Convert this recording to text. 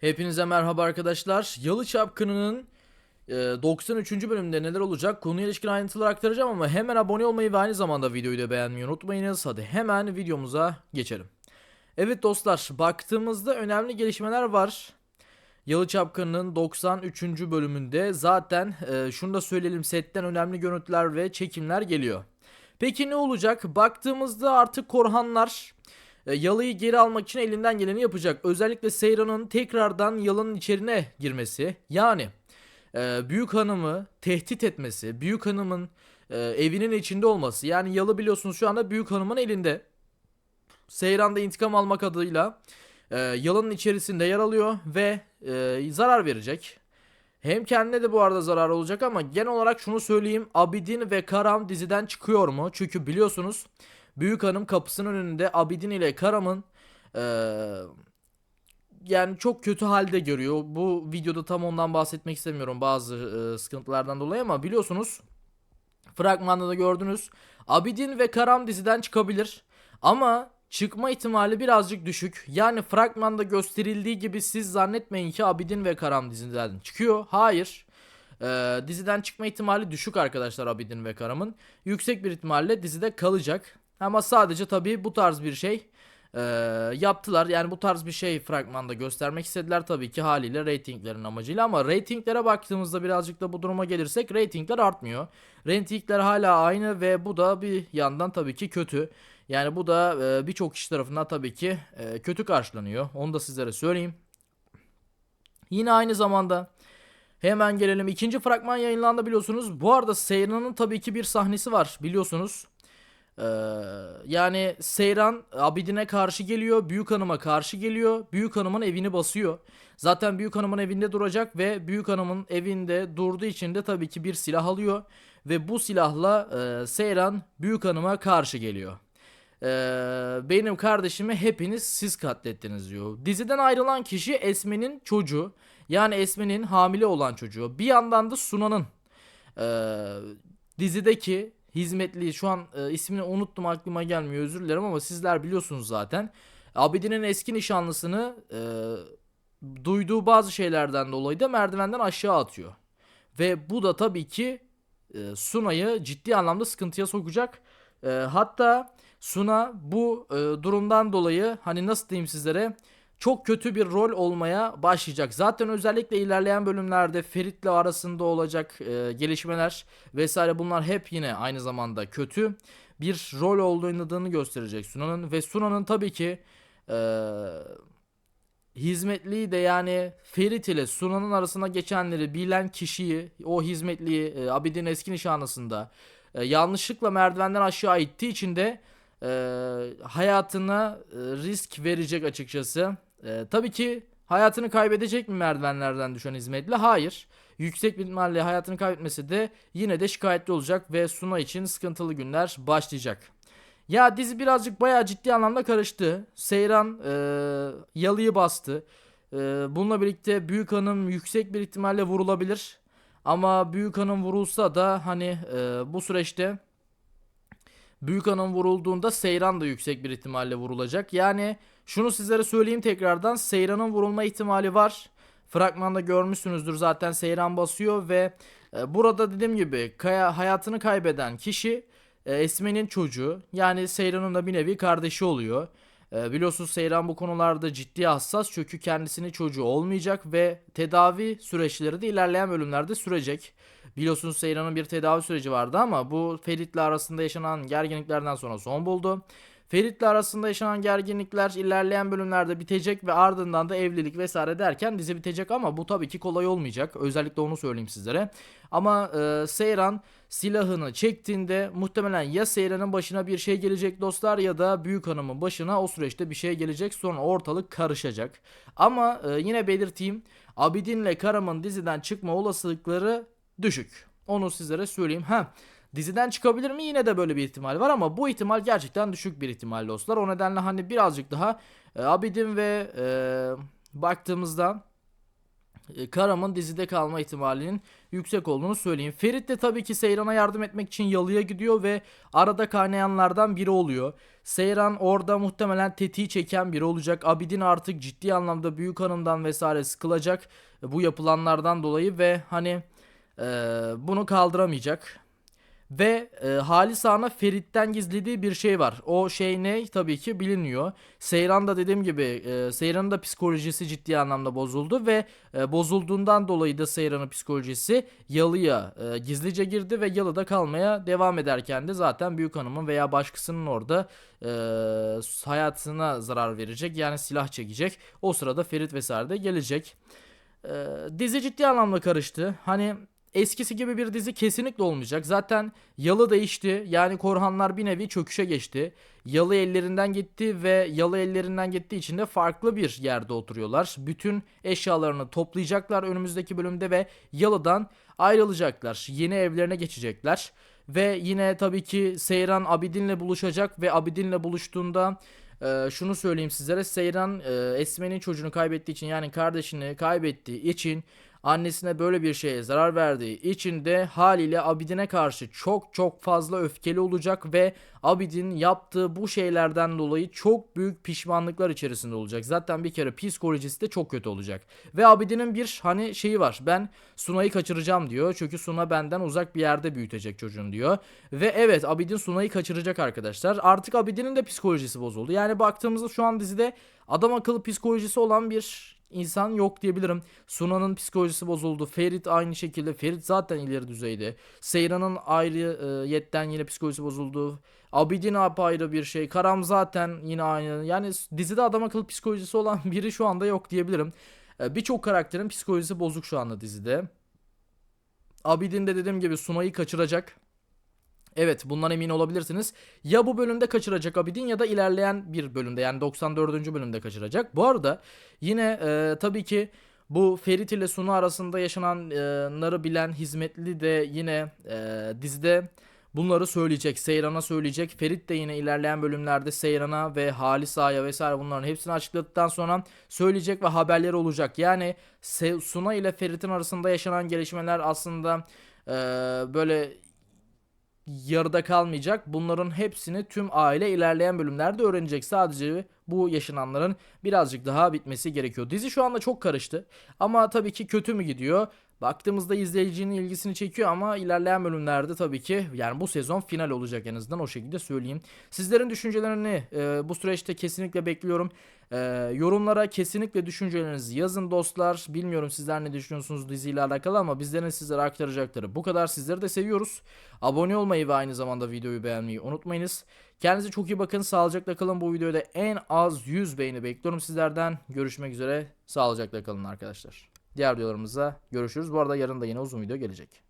Hepinize merhaba arkadaşlar. Yalı Çapkını'nın e, 93. bölümünde neler olacak konuya ilişkin ayrıntılar aktaracağım ama hemen abone olmayı ve aynı zamanda videoyu da beğenmeyi unutmayınız. Hadi hemen videomuza geçelim. Evet dostlar baktığımızda önemli gelişmeler var. Yalı Çapkını'nın 93. bölümünde zaten e, şunu da söyleyelim setten önemli görüntüler ve çekimler geliyor. Peki ne olacak? Baktığımızda artık Korhanlar e, Yalı'yı geri almak için elinden geleni yapacak. Özellikle Seyran'ın tekrardan Yalı'nın içerine girmesi. Yani e, Büyük Hanım'ı tehdit etmesi. Büyük Hanım'ın e, evinin içinde olması. Yani Yalı biliyorsunuz şu anda Büyük Hanım'ın elinde. Seyran da intikam almak adıyla e, Yalı'nın içerisinde yer alıyor ve e, zarar verecek. Hem kendine de bu arada zarar olacak ama genel olarak şunu söyleyeyim. Abidin ve Karam diziden çıkıyor mu? Çünkü biliyorsunuz Büyük Hanım kapısının önünde Abidin ile Karam'ın eee, yani çok kötü halde görüyor. Bu videoda tam ondan bahsetmek istemiyorum bazı eee, sıkıntılardan dolayı ama biliyorsunuz fragmanda da gördünüz. Abidin ve Karam diziden çıkabilir. Ama çıkma ihtimali birazcık düşük. Yani fragmanda gösterildiği gibi siz zannetmeyin ki Abidin ve Karam diziden çıkıyor. Hayır. Ee, diziden çıkma ihtimali düşük arkadaşlar Abidin ve Karam'ın. Yüksek bir ihtimalle dizide kalacak. Ama sadece tabii bu tarz bir şey e, yaptılar. Yani bu tarz bir şey fragmanda göstermek istediler tabii ki haliyle reytinglerin amacıyla. Ama reytinglere baktığımızda birazcık da bu duruma gelirsek reytingler artmıyor. Reytingler hala aynı ve bu da bir yandan tabii ki kötü. Yani bu da e, birçok kişi tarafından tabii ki e, kötü karşılanıyor. Onu da sizlere söyleyeyim. Yine aynı zamanda hemen gelelim. ikinci fragman yayınlandı biliyorsunuz. Bu arada Seyran'ın tabii ki bir sahnesi var biliyorsunuz. Ee, yani Seyran Abidin'e karşı geliyor. Büyük Hanım'a karşı geliyor. Büyük Hanım'ın evini basıyor. Zaten Büyük Hanım'ın evinde duracak ve Büyük Hanım'ın evinde durduğu için de tabii ki bir silah alıyor. Ve bu silahla e, Seyran Büyük Hanım'a karşı geliyor. Ee, benim kardeşimi hepiniz siz katlettiniz diyor. Diziden ayrılan kişi Esme'nin çocuğu. Yani Esme'nin hamile olan çocuğu. Bir yandan da Sunan'ın e, dizideki hizmetli şu an e, ismini unuttum aklıma gelmiyor özür dilerim ama sizler biliyorsunuz zaten. Abidin'in eski nişanlısını e, duyduğu bazı şeylerden dolayı da merdivenden aşağı atıyor. Ve bu da tabii ki e, Suna'yı ciddi anlamda sıkıntıya sokacak. E, hatta Suna bu e, durumdan dolayı hani nasıl diyeyim sizlere çok kötü bir rol olmaya başlayacak. Zaten özellikle ilerleyen bölümlerde Ferit'le arasında olacak e, gelişmeler vesaire bunlar hep yine aynı zamanda kötü bir rol oynadığını gösterecek Suna'nın ve Suna'nın tabii ki e, hizmetliyi de yani Ferit ile Suna'nın arasına geçenleri bilen kişiyi o hizmetliyi e, Abidin eski nişanlısında e, yanlışlıkla merdivenden aşağı ittiği için de e, hayatına e, risk verecek açıkçası. E, tabii ki hayatını kaybedecek mi merdivenlerden düşen hizmetli? Hayır. Yüksek bir ihtimalle hayatını kaybetmesi de yine de şikayetli olacak ve Suna için sıkıntılı günler başlayacak. Ya dizi birazcık bayağı ciddi anlamda karıştı. Seyran e, yalıyı bastı. E, bununla birlikte Büyük Hanım yüksek bir ihtimalle vurulabilir. Ama Büyük Hanım vurulsa da hani e, bu süreçte Büyük Hanım vurulduğunda Seyran da yüksek bir ihtimalle vurulacak. Yani şunu sizlere söyleyeyim tekrardan. Seyran'ın vurulma ihtimali var. Fragmanda görmüşsünüzdür zaten Seyran basıyor ve e, burada dediğim gibi kaya, hayatını kaybeden kişi e, Esme'nin çocuğu. Yani Seyran'ın da bir nevi kardeşi oluyor. E, biliyorsunuz Seyran bu konularda ciddi hassas çünkü kendisinin çocuğu olmayacak ve tedavi süreçleri de ilerleyen bölümlerde sürecek. Biliyorsunuz Seyran'ın bir tedavi süreci vardı ama bu Ferit'le arasında yaşanan gerginliklerden sonra son buldu. Ferit'le arasında yaşanan gerginlikler ilerleyen bölümlerde bitecek ve ardından da evlilik vesaire derken dizi bitecek ama bu tabii ki kolay olmayacak. Özellikle onu söyleyeyim sizlere. Ama e, Seyran silahını çektiğinde muhtemelen ya Seyran'ın başına bir şey gelecek dostlar ya da Büyük Hanım'ın başına o süreçte bir şey gelecek sonra ortalık karışacak. Ama e, yine belirteyim Abidin'le Karam'ın diziden çıkma olasılıkları düşük. Onu sizlere söyleyeyim. Ha Diziden çıkabilir mi? Yine de böyle bir ihtimal var ama bu ihtimal gerçekten düşük bir ihtimal dostlar. O nedenle hani birazcık daha e, Abidin ve e, baktığımızda e, Karam'ın dizide kalma ihtimalinin yüksek olduğunu söyleyeyim. Ferit de tabii ki Seyran'a yardım etmek için yalıya gidiyor ve arada kaynayanlardan biri oluyor. Seyran orada muhtemelen tetiği çeken biri olacak. Abidin artık ciddi anlamda büyük hanımdan vesaire sıkılacak e, bu yapılanlardan dolayı ve hani e, bunu kaldıramayacak. Ve e, Halis Ağa'na Ferit'ten gizlediği bir şey var. O şey ne? Tabii ki bilinmiyor. Seyran da dediğim gibi e, Seyran'ın da psikolojisi ciddi anlamda bozuldu ve e, bozulduğundan dolayı da Seyran'ın psikolojisi Yalı'ya e, gizlice girdi ve Yalı'da kalmaya devam ederken de zaten büyük hanımın veya başkasının orada e, hayatına zarar verecek. Yani silah çekecek. O sırada Ferit vesaire de gelecek. E, dizi ciddi anlamda karıştı. Hani eskisi gibi bir dizi kesinlikle olmayacak. Zaten Yalı değişti. Yani Korhanlar bir nevi çöküşe geçti. Yalı ellerinden gitti ve Yalı ellerinden gittiği için de farklı bir yerde oturuyorlar. Bütün eşyalarını toplayacaklar önümüzdeki bölümde ve Yalı'dan ayrılacaklar. Yeni evlerine geçecekler. Ve yine tabii ki Seyran Abidin'le buluşacak ve Abidin'le buluştuğunda ee, şunu söyleyeyim sizlere Seyran e, Esme'nin çocuğunu kaybettiği için yani kardeşini kaybettiği için annesine böyle bir şeye zarar verdiği için de haliyle Abidin'e karşı çok çok fazla öfkeli olacak ve Abidin yaptığı bu şeylerden dolayı çok büyük pişmanlıklar içerisinde olacak. Zaten bir kere psikolojisi de çok kötü olacak. Ve Abidin'in bir hani şeyi var. Ben Sunay'ı kaçıracağım diyor. Çünkü Suna benden uzak bir yerde büyütecek çocuğun diyor. Ve evet Abidin Sunay'ı kaçıracak arkadaşlar. Artık Abidin'in de psikolojisi bozuldu. Yani baktığımızda şu an dizide adam akıllı psikolojisi olan bir insan yok diyebilirim. Suna'nın psikolojisi bozuldu. Ferit aynı şekilde. Ferit zaten ileri düzeyde. Seyran'ın ayrı e, yetten yine psikolojisi bozuldu. Abidin apayrı bir şey. Karam zaten yine aynı. Yani dizide adam akıllı psikolojisi olan biri şu anda yok diyebilirim. E, Birçok karakterin psikolojisi bozuk şu anda dizide. Abidin de dediğim gibi Suna'yı kaçıracak. Evet bundan emin olabilirsiniz. Ya bu bölümde kaçıracak Abidin ya da ilerleyen bir bölümde yani 94. bölümde kaçıracak. Bu arada yine e, tabii ki bu Ferit ile Sunu arasında yaşananları bilen hizmetli de yine e, dizide bunları söyleyecek. Seyran'a söyleyecek. Ferit de yine ilerleyen bölümlerde Seyran'a ve Halis Ağa'ya vesaire bunların hepsini açıkladıktan sonra söyleyecek ve haberleri olacak. Yani Suna ile Ferit'in arasında yaşanan gelişmeler aslında e, böyle yarıda kalmayacak. Bunların hepsini tüm aile ilerleyen bölümlerde öğrenecek. Sadece bu yaşananların birazcık daha bitmesi gerekiyor. Dizi şu anda çok karıştı. Ama tabii ki kötü mü gidiyor? Baktığımızda izleyicinin ilgisini çekiyor ama ilerleyen bölümlerde tabii ki yani bu sezon final olacak en azından o şekilde söyleyeyim. Sizlerin düşüncelerini e, bu süreçte kesinlikle bekliyorum. E, yorumlara kesinlikle düşüncelerinizi yazın dostlar. Bilmiyorum sizler ne düşünüyorsunuz diziyle alakalı ama bizlerin sizlere aktaracakları bu kadar. Sizleri de seviyoruz. Abone olmayı ve aynı zamanda videoyu beğenmeyi unutmayınız. Kendinize çok iyi bakın. Sağlıcakla kalın. Bu videoda en az 100 beğeni bekliyorum sizlerden. Görüşmek üzere. Sağlıcakla kalın arkadaşlar. Diğer videolarımızda görüşürüz. Bu arada yarın da yine uzun video gelecek.